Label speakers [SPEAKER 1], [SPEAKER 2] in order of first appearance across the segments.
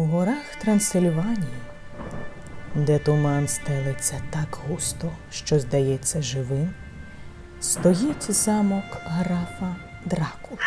[SPEAKER 1] У горах Трансильванії, де туман стелиться так густо, що здається живим, стоїть замок графа Дракули.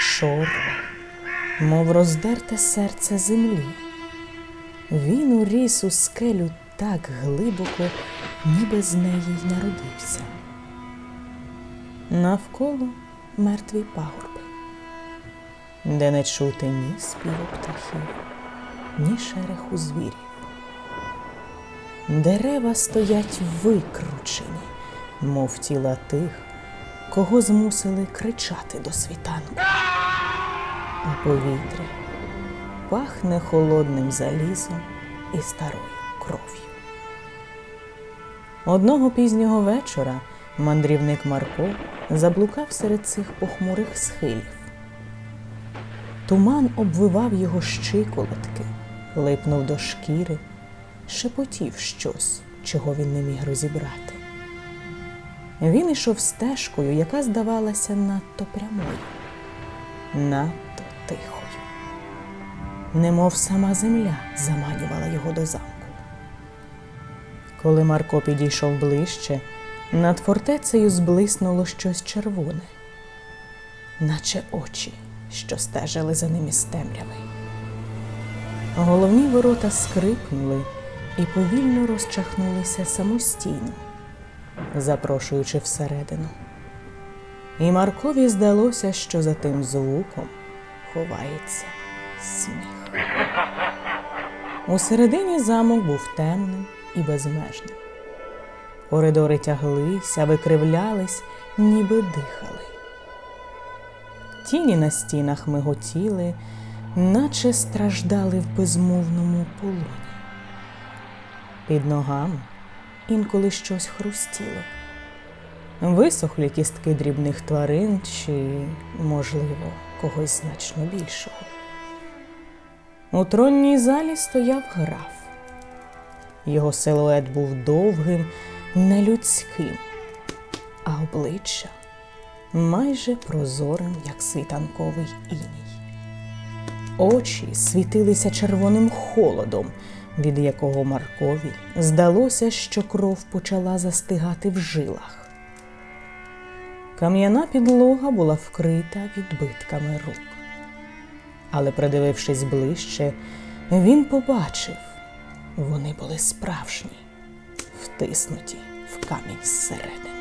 [SPEAKER 1] Чорне, мов роздерте серце землі. Він уріс у скелю так глибоко, ніби з неї й народився. Навколо мертві пагорби, де не чути ні співу птахів, ні шереху звірів. Дерева стоять викручені, мов тіла тих, кого змусили кричати до світанку. А повітря пахне холодним залізом і старою кров'ю. Одного пізнього вечора мандрівник Марко заблукав серед цих похмурих схилів. Туман обвивав його щиколотки, липнув до шкіри, шепотів щось, чого він не міг розібрати. Він ішов стежкою, яка здавалася надто прямою, надто тихою. Немов сама земля заманювала його до замку. Коли Марко підійшов ближче, над фортецею зблиснуло щось червоне, наче очі, що стежили за ним із темряви. Головні ворота скрипнули і повільно розчахнулися самостійно, запрошуючи всередину. І Маркові здалося, що за тим звуком ховається сміх. Усередині замок був темним і безмежним. Коридори тяглися, викривлялись, ніби дихали. Тіні на стінах миготіли, наче страждали в безмовному полоні. Під ногами інколи щось хрустіло. Висохлі кістки дрібних тварин чи, можливо, когось значно більшого. У тронній залі стояв граф. Його силует був довгим, нелюдським, а обличчя майже прозорим, як світанковий іній. Очі світилися червоним холодом, від якого Маркові здалося, що кров почала застигати в жилах. Кам'яна підлога була вкрита відбитками рук. Але, придивившись ближче, він побачив, вони були справжні, втиснуті в камінь зсередини.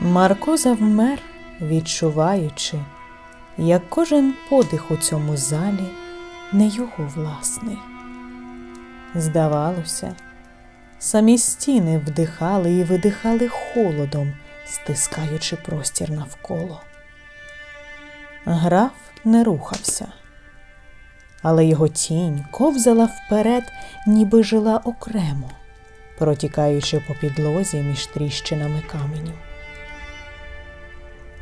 [SPEAKER 1] Марко завмер, відчуваючи, як кожен подих у цьому залі не його власний. Здавалося, самі стіни вдихали і видихали холодом, стискаючи простір навколо. Граф не рухався, але його тінь ковзала вперед, ніби жила окремо, протікаючи по підлозі між тріщинами каменю.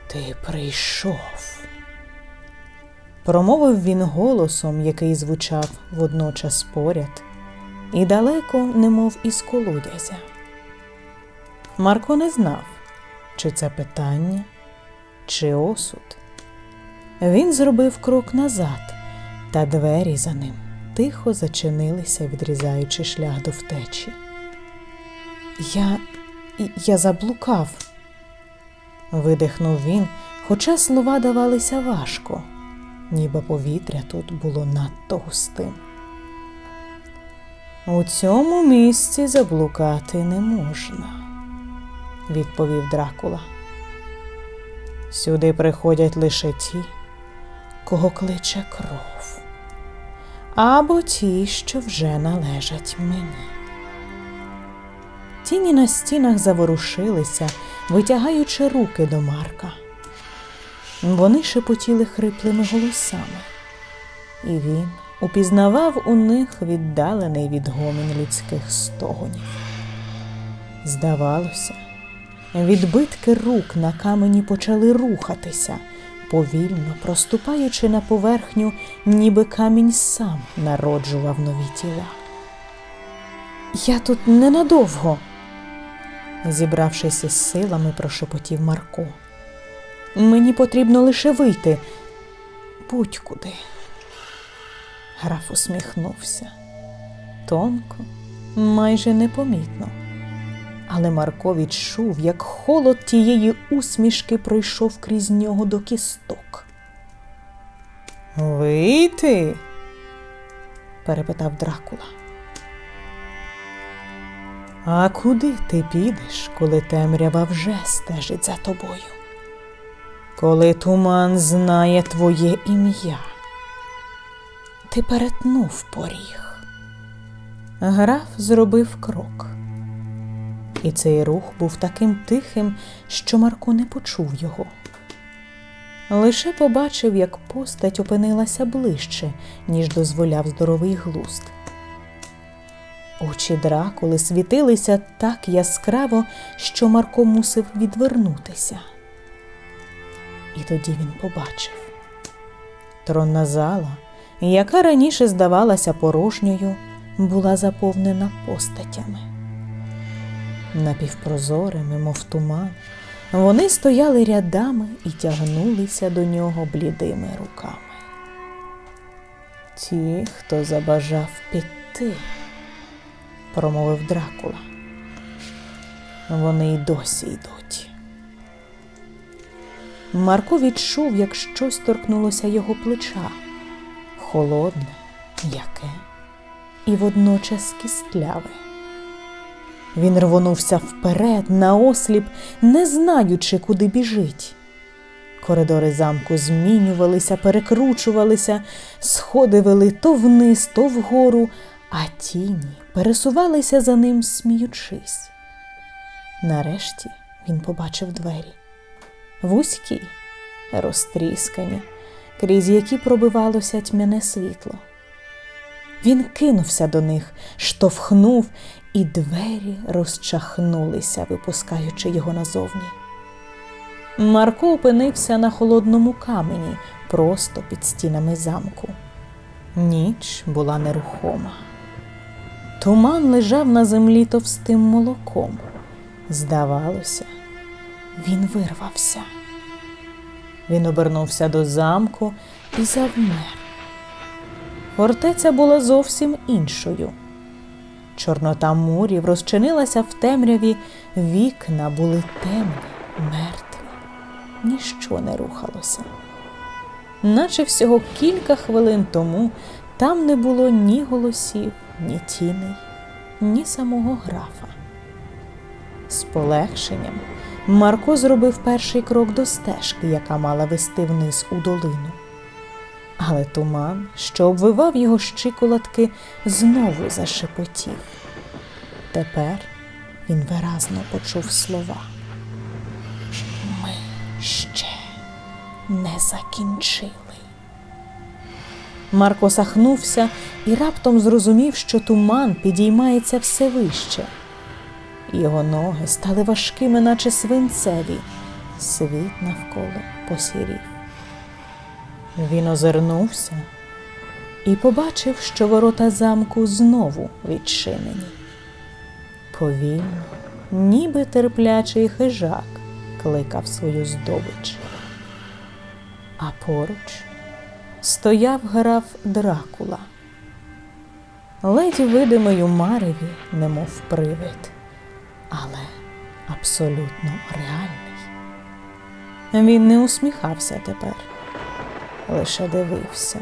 [SPEAKER 1] Ти прийшов, промовив він голосом, який звучав водночас поряд, і далеко, немов із колодязя. Марко не знав, чи це питання, чи осуд. Він зробив крок назад, та двері за ним тихо зачинилися, відрізаючи шлях до втечі. Я. я заблукав, видихнув він, хоча слова давалися важко, ніби повітря тут було надто густим. У цьому місці заблукати не можна, відповів Дракула. Сюди приходять лише ті, кого кличе кров, або ті, що вже належать мені. Тіні на стінах заворушилися, витягаючи руки до Марка. Вони шепотіли хриплими голосами, і він упізнавав у них віддалений відгомін людських стогонів. Здавалося, відбитки рук на камені почали рухатися, повільно проступаючи на поверхню, ніби камінь сам народжував нові тіла. Я тут ненадовго, зібравшись із силами, прошепотів Марко. Мені потрібно лише вийти будь-куди. Граф усміхнувся. Тонко, майже непомітно. Але Марко відчув, як холод тієї усмішки пройшов крізь нього до кісток. Вийти? перепитав Дракула. А куди ти підеш, коли темрява вже стежить за тобою? Коли туман знає твоє ім'я? Ти перетнув поріг. Граф зробив крок. І цей рух був таким тихим, що Марко не почув його. Лише побачив, як постать опинилася ближче, ніж дозволяв здоровий глузд. Очі дракули світилися так яскраво, що Марко мусив відвернутися. І тоді він побачив тронна зала, яка раніше здавалася порожньою, була заповнена постатями. Напівпрозорими, мов туман, вони стояли рядами і тягнулися до нього блідими руками. Ті, хто забажав піти, промовив Дракула. Вони й досі йдуть. Марко відчув, як щось торкнулося його плеча, холодне, м'яке і водночас кістляве. Він рвонувся вперед, наосліп, не знаючи, куди біжить. Коридори замку змінювалися, перекручувалися, сходи вели то вниз, то вгору, а тіні пересувалися за ним, сміючись. Нарешті він побачив двері вузькі, розтріскані, крізь які пробивалося тьмяне світло. Він кинувся до них, штовхнув, і двері розчахнулися, випускаючи його назовні. Марко опинився на холодному камені, просто під стінами замку. Ніч була нерухома. Туман лежав на землі товстим молоком. Здавалося, він вирвався. Він обернувся до замку і завмер. Фортеця була зовсім іншою. Чорнота мурів розчинилася в темряві, вікна були темні, мертві, ніщо не рухалося. Наче всього кілька хвилин тому там не було ні голосів, ні тіней, ні самого графа. З полегшенням Марко зробив перший крок до стежки, яка мала вести вниз у долину. Але туман, що обвивав його щиколотки, знову зашепотів. Тепер він виразно почув слова. Ми ще не закінчили. Марко сахнувся і раптом зрозумів, що туман підіймається все вище. Його ноги стали важкими, наче свинцеві, світ навколо посірів. Він озирнувся і побачив, що ворота замку знову відчинені. Повільно, ніби терплячий хижак, кликав свою здобич. А поруч стояв граф Дракула, ледь видимий у мареві, немов привид, але абсолютно реальний. Він не усміхався тепер лише дивився,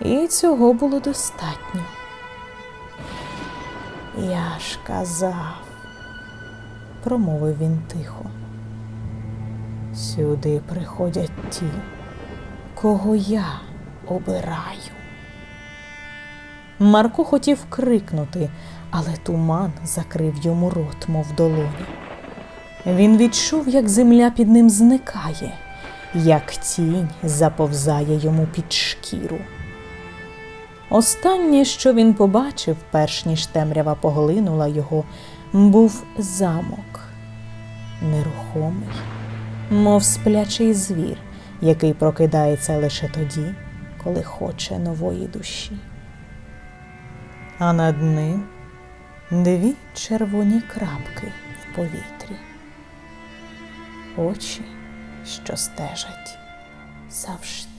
[SPEAKER 1] і цього було достатньо. Я ж казав, промовив він тихо. Сюди приходять ті, кого я обираю. Марко хотів крикнути, але туман закрив йому рот, мов долоні. Він відчув, як земля під ним зникає як тінь заповзає йому під шкіру. Останнє, що він побачив, перш ніж темрява поглинула його, був замок, нерухомий, мов сплячий звір, який прокидається лише тоді, коли хоче нової душі. А над ним дві червоні крапки в повітрі. Очі що стежать завжди.